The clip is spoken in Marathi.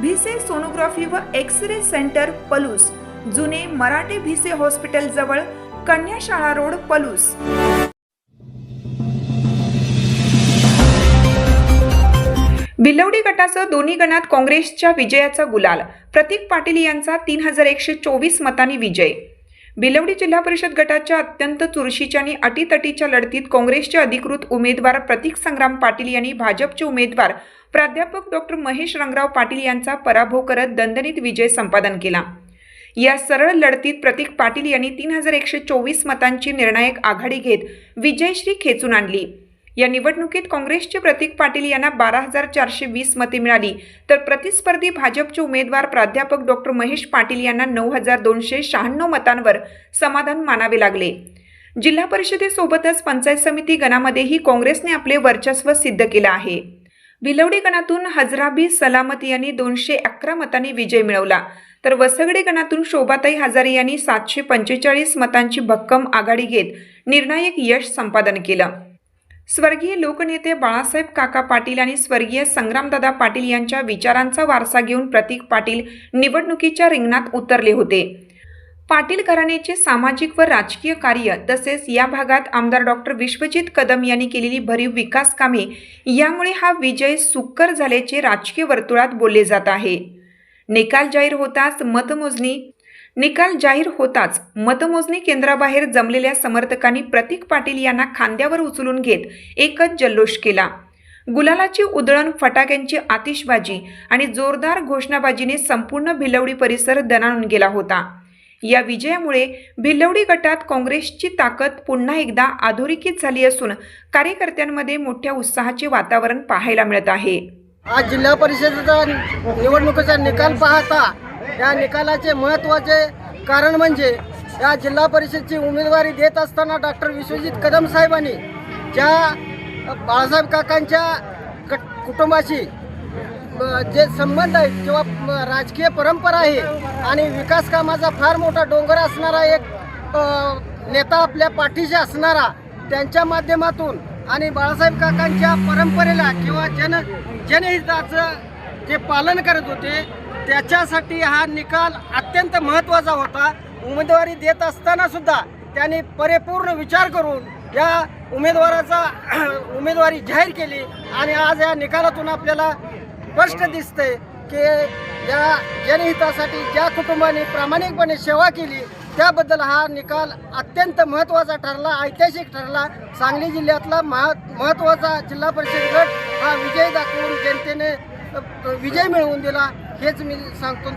भिसे सोनोग्राफी व एक्स रे सेंटर पलूस. जुने मराठे भिसे हॉस्पिटल जवळ कन्याशाळा रोड पलूस. बिलवडी गटासह दोन्ही गणात काँग्रेसच्या विजयाचा गुलाल. प्रतीक पाटील यांचा तीन हजार एकशे चोवीस मतांनी विजय. बिलवडी जिल्हा परिषद गटाच्या अत्यंत चुरशीच्या आणि अटीतटीच्या लढतीत काँग्रेसचे अधिकृत उमेदवार प्रतीक संग्राम पाटील यांनी भाजपचे उमेदवार प्राध्यापक डॉक्टर महेश रंगराव पाटील यांचा पराभव करत दणदणीत विजय संपादन केला. या सरळ लढतीत प्रतीक पाटील यांनी तीन हजार एकशे चोवीस मतांची निर्णायक आघाडी घेत विजयश्री खेचून आणली. या निवडणुकीत काँग्रेसचे प्रतीक पाटील यांना बारा हजार चारशे वीस मते मिळाली. तर प्रतिस्पर्धी भाजपचे उमेदवार प्राध्यापक डॉक्टर महेश पाटील यांना नऊ हजार दोनशे शहाण्णव मतांवर समाधान मानावे लागले. जिल्हा परिषदेसोबतच पंचायत समिती गणामध्येही काँग्रेसने आपले वर्चस्व सिद्ध केलं आहे. भिलवडी गणातून हजराबी सलामत यांनी दोनशे अकरा मतांनी विजय मिळवला. तर वसगडे गणातून शोभाताई हजारे यांनी सातशे पंचेचाळीस मतांची भक्कम आघाडी घेत निर्णायक यश संपादन केलं. स्वर्गीय लोकनेते बाळासाहेब काका पाटील आणि स्वर्गीय संग्रामदादा पाटील यांच्या विचारांचा वारसा घेऊन प्रतीक पाटील निवडणुकीच्या रिंगणात उतरले होते. पाटील घराण्याचे सामाजिक व राजकीय कार्य तसेच या भागात आमदार डॉक्टर विश्वजित कदम यांनी केलेली भरीव विकास कामे यामुळे हा विजय सुक्कर झाल्याचे राजकीय वर्तुळात बोलले जात आहे. निकाल जाहीर होताच मतमोजणी निकाल जाहीर होताच मतमोजणी केंद्राबाहेर जमलेल्या समर्थकांनी प्रतीक पाटील यांना खांद्यावर उचलून घेत एकच जल्लोष केला. गुलालाची उधळण फटाक्यांची आतिषबाजी आणि जोरदार घोषणाबाजीने संपूर्ण भिलवडी परिसर दणाणून गेला होता. या विजयामुळे भिलवडी गटात काँग्रेसची ताकद पुन्हा एकदा अधोरेखित झाली असून कार्यकर्त्यांमध्ये मोठ्या उत्साहाचे वातावरण पाहायला मिळत आहे. आज जिल्हा परिषदेचा निवडणुकीचा निकाल पाहता या निकालाचे महत्त्वाचे कारण म्हणजे या जिल्हा परिषदची उमेदवारी देत असताना डॉक्टर विश्वजित कदम साहेबांनी ज्या बाळासाहेब काकांच्या कट- कुटुंबाशी जे संबंध आहेत किंवा राजकीय परंपरा आहे आणि विकास कामाचा फार मोठा डोंगर असणारा एक नेता आपल्या पाठीशी असणारा त्यांच्या माध्यमातून आणि बाळासाहेब काकांच्या परंपरेला किंवा जन जनहिताचं जे पालन करत होते त्याच्यासाठी हा निकाल अत्यंत महत्त्वाचा होता. उमेदवारी देत असताना सुद्धा त्यांनी परिपूर्ण विचार करून या उमेदवाराचा उमेदवारी जाहीर केली आणि आज या निकालातून आपल्याला स्पष्ट दिसते की या जनहितासाठी ज्या कुटुंबाने प्रामाणिकपणे सेवा केली त्याबद्दल हा निकाल अत्यंत महत्त्वाचा ठरला ऐतिहासिक ठरला. सांगली जिल्ह्यातला महा महत्त्वाचा जिल्हा परिषद गट हा विजय दाखवून जनतेने विजय मिळवून दिला. हेच मी सांगतो.